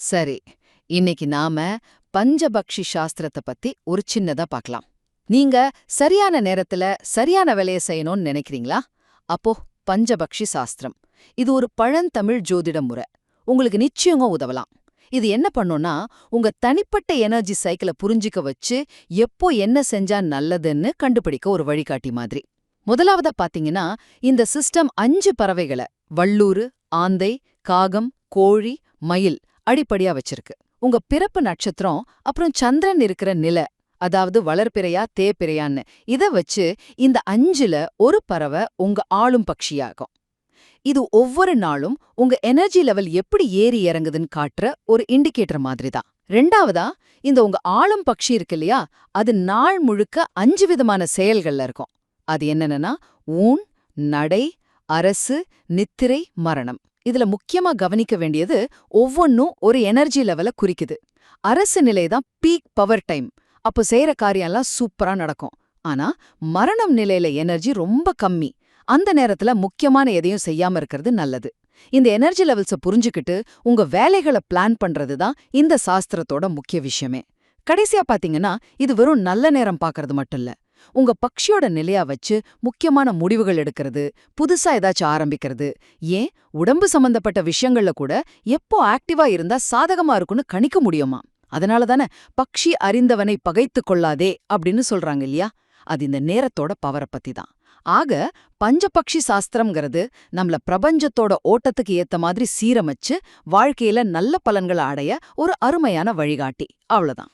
சரி இன்னைக்கு நாம பஞ்சபக்ஷி சாஸ்திரத்தை பத்தி ஒரு சின்னதா பார்க்கலாம் நீங்க சரியான நேரத்துல சரியான வேலையை செய்யணும்னு நினைக்கிறீங்களா? அப்போ பஞ்சபக்ஷி சாஸ்திரம். இது ஒரு பழந்தமிழ் ஜோதிட முறை. உங்களுக்கு நிச்சயங்க உதவலாம். இது என்ன பண்ணும்னா உங்க தனிப்பட்ட எனர்ஜி சைக்கிளை புரிஞ்சிக்க வச்சு எப்போ என்ன செஞ்சா நல்லதுன்னு கண்டுபிடிக்க ஒரு வழிகாட்டி மாதிரி. முதலாவதா பாத்தீங்கன்னா இந்த சிஸ்டம் அஞ்சு பறவைகளை வள்ளூரு ஆந்தை காகம் கோழி மயில் அடிப்படையா வச்சிருக்கு. உங்க பிறப்பு நட்சத்திரம் அப்புறம் சந்திரன் இருக்கிற நில அதாவது வளர்பிறையா தேப்பிறையான்னு இத வச்சு இந்த அஞ்சுல ஒரு பறவை உங்க ஆளும் பட்சியாகும். இது ஒவ்வொரு நாளும் உங்க எனர்ஜி லெவல் எப்படி ஏறி இறங்குதுன்னு காட்டுற ஒரு இண்டிகேட்டர் மாதிரி தான் ரெண்டாவதா இந்த உங்க ஆளும் பட்சி இருக்கு இல்லையா அது நாள் முழுக்க அஞ்சு விதமான செயல்கள்ல இருக்கும். அது என்னென்னா ஊன் நடை அரசு நித்திரை மரணம். இதுல முக்கியமா கவனிக்க வேண்டியது ஒவ்வொன்னும் ஒரு எனர்ஜி லெவல குறிக்குது. அரசு நிலை தான் பீக் பவர் டைம் அப்போ செய்யற காரியம்லாம் சூப்பரா நடக்கும். ஆனா மரணம் நிலையில எனர்ஜி ரொம்ப கம்மி. அந்த நேரத்துல முக்கியமான எதையும் செய்யாம இருக்கிறது நல்லது. இந்த எனர்ஜி லெவல்ஸ புரிஞ்சுக்கிட்டு உங்க வேலைகளை பிளான் பண்றது தான் இந்த சாஸ்திரத்தோட முக்கிய விஷயமே. கடைசியா பாத்தீங்கன்னா இது வெறும் நல்ல நேரம் பாக்குறது மட்டும் இல்ல. உங்க பக்ஷியோட நிலையா வச்சு முக்கியமான முடிவுகள் எடுக்கிறது புதுசா ஏதாச்சும் ஆரம்பிக்கிறது. ஏன்? உடம்பு சம்பந்தப்பட்ட விஷயங்கள்ல கூட எப்போ ஆக்டிவா இருந்தா சாதகமா இருக்கும்னு கணிக்க முடியுமா? அதனால தானே பக்ஷி அறிந்தவனை பகைத்து கொள்ளாதே அப்படின்னு சொல்றாங்க இல்லையா? அது இந்த நேரத்தோட பவரை பத்தி தான். ஆக பஞ்சபக்ஷி சாஸ்திரம்ங்கிறது நம்மள பிரபஞ்சத்தோட ஓட்டத்துக்கு ஏத்த மாதிரி சீரமைச்சு வாழ்க்கையில நல்ல பலன்களை அடைய ஒரு அருமையான வழிகாட்டி. அவ்வளவுதான்.